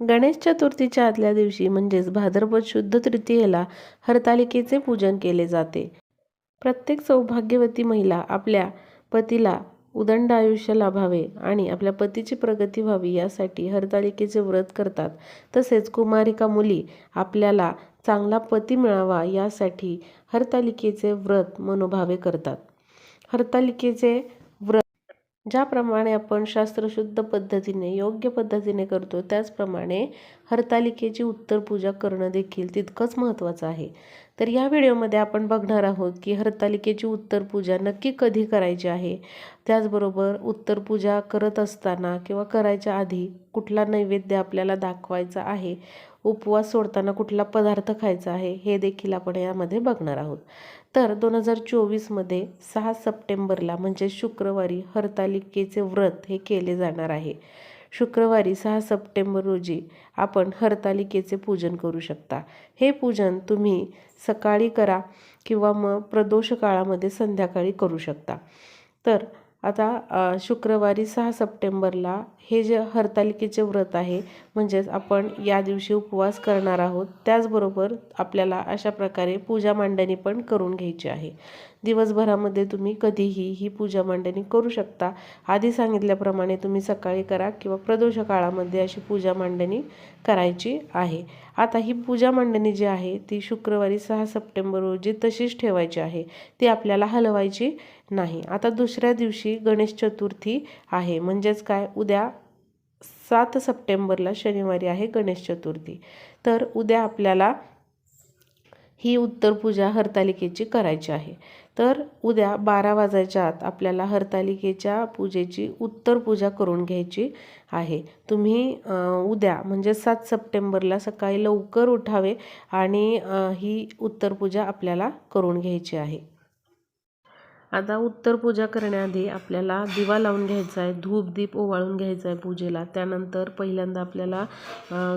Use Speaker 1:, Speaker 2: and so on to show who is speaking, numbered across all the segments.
Speaker 1: गणेश चतुर्थीच्या आदल्या दिवशी म्हणजेच भाद्रपद शुद्ध तृतीयेला हरतालिकेचे पूजन केले जाते. प्रत्येक सौभाग्यवती महिला आपल्या पतीला उदंड आयुष्य लाभावे आणि आपल्या पतीची प्रगती व्हावी यासाठी हरतालिकेचे व्रत करतात. तसेच कुमारिका मुली आपल्याला चांगला पती मिळावा यासाठी हरतालिकेचे व्रत मनोभावे करतात. हरतालिकेचे ज्याप्रमाणे आपण शास्त्रशुद्ध पद्धतीने योग्य पद्धतीने करतो त्याचप्रमाणे हरतालिकेची उत्तर पूजा करणं देखील तितकंच महत्त्वाचं आहे. तर या व्हिडिओमध्ये आपण बघणार आहोत की हरतालिकेची उत्तर पूजा नक्की कधी करायची आहे? त्याचबरोबर उत्तर पूजा करत असताना किंवा करायच्या आधी कुठला नैवेद्य आपल्याला दाखवायचा आहे? उपवास सोडताना कुठला पदार्थ खायचा आहे हे देखील आपण यामध्ये बघणार आहोत. तर दोन हजार चोवीसमध्ये सहा सप्टेंबरला म्हणजे शुक्रवारी हरतालिकेचे व्रत हे केले जाणार आहे. शुक्रवारी सहा सप्टेंबर रोजी आपण हरतालिकेचे पूजन करू शकता. हे पूजन तुम्ही सकाळी करा किंवा मग प्रदोष काळामध्ये संध्याकाळी करू शकता. तर आता शुक्रवारी सहा सप्टेंबरला हे जे हरतालिकेचे व्रत आहे म्हणजेच आपण या दिवशी उपवास करणार आहोत त्याचबरोबर आपल्याला अशा प्रकारे पूजा मांडणी पण करून घ्यायची आहे. दिवसभरामध्ये तुम्ही कधीही ही पूजा मांडणी करू शकता. आधी सांगितल्याप्रमाणे तुम्ही सकाळी करा किंवा प्रदोष काळामध्ये अशी पूजा मांडणी करायची आहे. आता ही पूजा मांडणी जी आहे ती शुक्रवारी सहा सप्टेंबर रोजी तशीच ठेवायची आहे. ती आपल्याला हलवायची नाही. आता दुसऱ्या दिवशी गणेश चतुर्थी आहे. म्हणजेच काय? उद्या सात सप्टेंबरला शनिवारी आहे गणेश चतुर्थी. तर उद्या आपल्याला ही उत्तर पूजा हरतालिकेची करायची आहे. तर उद्या बारा वाजायच्या आत आपल्याला हरतालिकेच्या पूजेची उत्तर पूजा करून घ्यायची आहे. तुम्ही उद्या म्हणजे सात सप्टेंबरला सकाळी लवकर उठावे आणि ही उत्तर पूजा आपल्याला करून घ्यायची आहे. आता उत्तर पूजा करण्याआधी आपल्याला दिवा लावून घ्यायचा आहे धूप दीप ओवाळून घ्यायचा आहे पूजेला. त्यानंतर पहिल्यांदा आपल्याला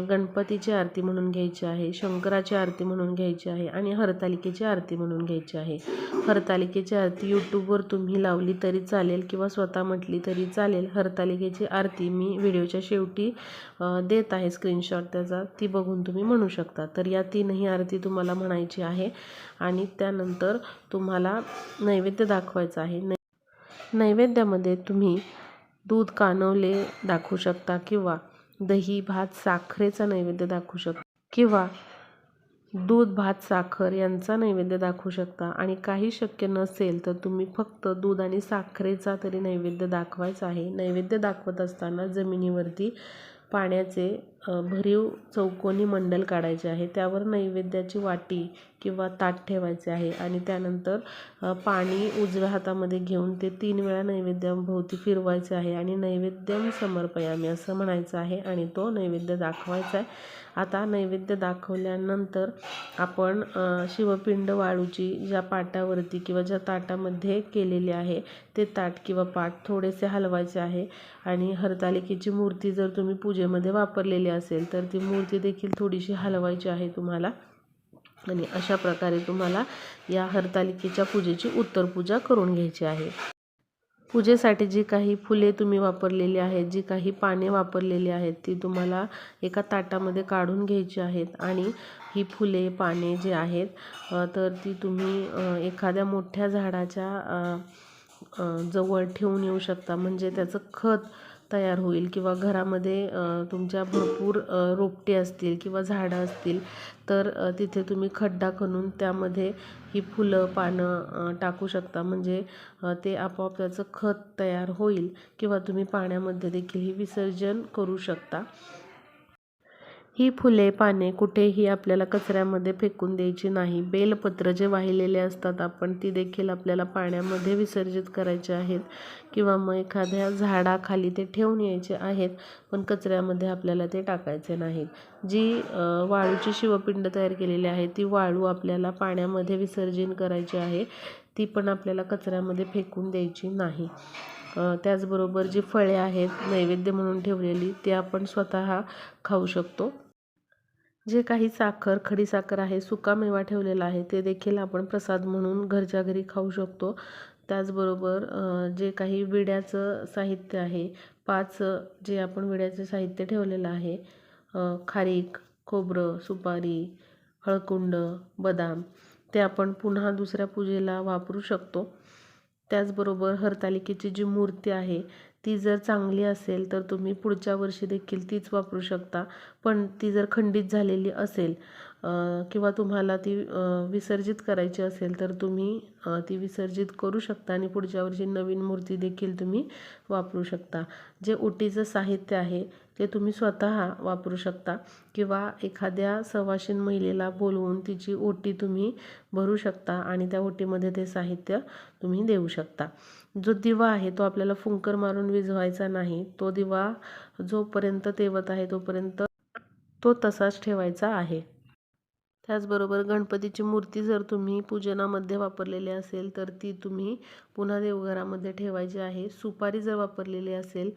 Speaker 1: गणपतीची आरती म्हणून घ्यायची आहे शंकराची आरती म्हणून घ्यायची आहे आणि हरतालिकेची आरती म्हणून घ्यायची आहे. हरतालिकेची आरती यूट्यूबवर तुम्ही लावली तरी चालेल किंवा स्वतः म्हटली तरी चालेल. हरतालिकेची आरती मी व्हिडिओच्या शेवटी देत आहे स्क्रीनशॉट त्याचा. ती बघून तुम्ही म्हणू शकता. तर या तीनही आरती तुम्हाला म्हणायची आहे आणि त्यानंतर तुम्हाला नैवेद्य दाखवायचं आहे. नै नैवेद्यामध्ये तुम्ही दूध कानवले दाखवू शकता किंवा दही भात साखरेचा नैवेद्य दाखवू शकता किंवा दूध भात साखर यांचा नैवेद्य दाखवू शकता. आणि काही शक्य नसेल तर तुम्ही फक्त दूध आणि साखरेचा तरी नैवेद्य दाखवायचा आहे. नैवेद्य दाखवत असताना जमिनीवरती पाण्याचे भरीव चौकोनी मंडल काढायचे आहे. त्यावर नैवेद्याची वाटी किंवा ताट ठेवायचे आहे आणि त्यानंतर पाणी उजव्या हातामध्ये घेऊन ते तीन वेळा नैवेद्याभोवती फिरवायचे आहे आणि नैवेद्यम समर्पयामी असं म्हणायचं आहे आणि तो नैवेद्य दाखवायचा आहे. आता नैवेद्य दाखवल्यानंतर आपण शिवपिंड वाळूची ज्या पाटावरती किंवा ज्या ताटामध्ये केलेली आहे ते ताट किंवा पाट थोडेसे हलवायचे आहे आणि हरतालिकेची मूर्ती जर तुम्ही पूजेमध्ये वापरलेली असेल तर ती मूर्ती देखील थोडीशी हलवायची आहे तुम्हाला. आणि अशा प्रकारे तुम्हाला या हरतालिकेच्या पूजेची उत्तर पूजा करून घ्यायची आहे. पूजेसाठी जी काही फुले तुम्ही वापरलेली आहेत जी काही पाने वापरलेली आहेत ती तुम्हाला एका ताटामध्ये काढून घ्यायची आहेत. आणि ही फुले पाने जे आहेत तर ती तुम्ही एखाद्या मोठ्या झाडाच्या जवळ ठेवून येऊ शकता. म्हणजे त्याचं खत तयार होईल किंवा घरामध्ये तुमच्या भरपूर रोपटे असतील किंवा झाडं असतील तर तिथे तुम्ही खड्डा खणून त्यामध्ये ही फुलं पानं टाकू शकता. म्हणजे ते आपोआप त्याचं खत तयार होईल किंवा तुम्ही पाण्यामध्ये देखील ही विसर्जन करू शकता. ही फुले पाने कुठेही आपल्याला कचऱ्यामध्ये फेकून द्यायची नाही. बेलपत्र जे वाहिलेले असतात आपण ती देखील आपल्याला पाण्यामध्ये विसर्जित करायचे आहेत किंवा मग एखाद्या झाडाखाली ते ठेवून यायचे आहेत पण कचऱ्यामध्ये आपल्याला ते टाकायचे नाहीत. जी वाळूची शिवपिंड तयार केलेली आहे ती वाळू आपल्याला पाण्यामध्ये विसर्जन करायची आहे ती पण आपल्याला कचऱ्यामध्ये फेकून द्यायची नाही. त्याचबरोबर जी फळे आहेत नैवेद्य म्हणून ठेवलेली ती आपण स्वतः खाऊ शकतो. जे काही साखर खडीसाखर आहे सुकामेवा ठेवलेला आहे ते देखील आपण प्रसाद म्हणून घरच्या घरी खाऊ शकतो. त्याचबरोबर जे काही विड्याचं साहित्य आहे पाच जे आपण विड्याचे साहित्य ठेवलेलं आहे खारीक खोबरं सुपारी हळकुंड बदाम ते आपण पुन्हा दुसऱ्या पूजेला वापरू शकतो. त्याचबरोबर हरतालिकेची जी मूर्ती आहे ती जर चांगली असेल तर तुम्ही पुढच्या वर्षी देखील तीच वापरू शकता. पण ती जर खंडित झालेली असेल किंवा तुम्हाला ती विसर्जित करायची असेल तर तुम्ही ती विसर्जित करू शकता आणि पुढच्या वर्षी नवीन मूर्ती देखील तुम्ही वापरू शकता. जे ओटीचं साहित्य आहे ते तुम्ही स्वतः वापरू शकता किंवा एखाद्या सवाशीण महिलेला बोलवून तिची ओटी तुम्ही भरू शकता आणि त्या ओटीमध्ये ते साहित्य तुम्ही देऊ शकता. जो दिवा आहे तो आपल्याला फुंकर मारून विझवायचा नाही. तो दिवा जोपर्यंत तेवत आहे तोपर्यंत तो तसाच ठेवायचा आहे. त्याचबरोबर गणपतीची मूर्ती जर तुम्ही पूजनामध्ये वापरलेली असेल तर ती तुम्ही पुन्हा देवघरामध्ये ठेवायची आहे. सुपारी जर वापरलेली असेल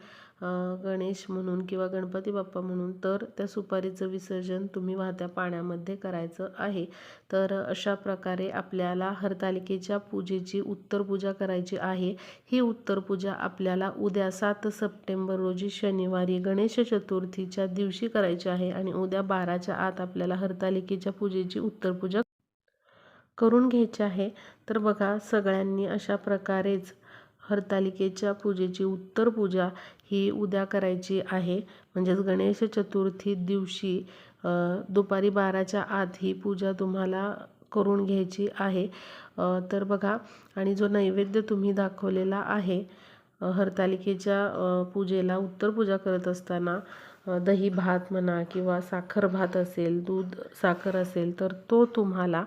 Speaker 1: गणेश म्हणून किंवा गणपती बाप्पा म्हणून तर त्या सुपारीचं विसर्जन तुम्ही वाहत्या पाण्यामध्ये करायचं आहे. तर अशा प्रकारे आपल्याला हरतालिकेच्या पूजेची उत्तर पूजा करायची आहे. ही उत्तर पूजा आपल्याला उद्या सात सप्टेंबर रोजी शनिवारी गणेश चतुर्थीच्या दिवशी करायची आहे आणि उद्या बाराच्या आत आपल्याला हरतालिकेच्या पूजे उत्तर पूजा करून घ्यायची आहे. तर बघा सगळ्यांनी अशा प्रकारेच हरतालिकेच्या पूजेची उत्तर पूजा ही उद्या करायची आहे. म्हणजेच गणेश चतुर्थी दिवशी दुपारी बाराच्या आत ही पूजा तुम्हाला करून घ्यायची आहे. तर बघा आणि जो नैवेद्य तुम्ही दाखवलेला आहे हरतालिकेच्या पूजेला उत्तर पूजा करत असताना दही भात म्हणा किंवा साखर भात असेल दूध साखर असेल तर तो तुम्हाला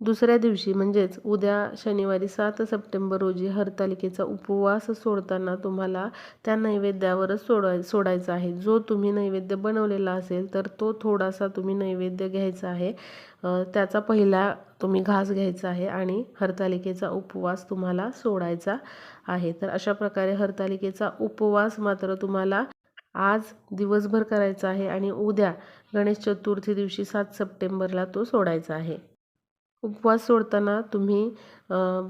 Speaker 1: दुसऱ्या दिवशी म्हणजेच उद्या शनिवारी सात सप्टेंबर रोजी हरतालिकेचा उपवास सोडताना तुम्हाला त्या नैवेद्यावरच सोडाय सोडायचा आहे. जो तुम्ही नैवेद्य बनवलेला असेल तर तो थोडासा तुम्ही नैवेद्य घ्यायचा आहे. त्याचा पहिला तुम्ही घास घ्यायचा आहे आणि हरतालिकेचा उपवास तुम्हाला सोडायचा आहे. तर अशा प्रकारे हरतालिकेचा उपवास मात्र तुम्हाला आज दिवसभर करायचा आहे आणि उद्या गणेश चतुर्थी दिवशी सात सप्टेंबरला तो सोडायचा आहे. उपवास सोडताना तुम्ही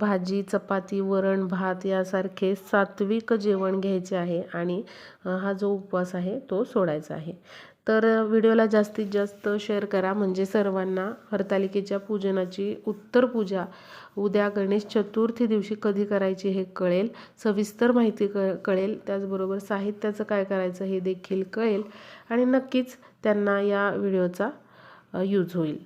Speaker 1: भाजी चपाती वरण भात यासारखे सात्विक जेवण घ्यायचे आहे आणि हा जो उपवास आहे तो सोडायचा आहे. तर व्हिडिओला जास्तीत जास्त शेअर करा. म्हणजे सर्वांना हरतालिकेच्या पूजनाची उत्तर पूजा. उद्या गणेश चतुर्थी दिवशी कधी करायची हे कळेल. सविस्तर माहिती क कळेल. त्याचबरोबर साहित्याचं काय करायचं हे देखील कळेल. आणि नक्कीच त्यांना या व्हिडिओचा यूज होईल.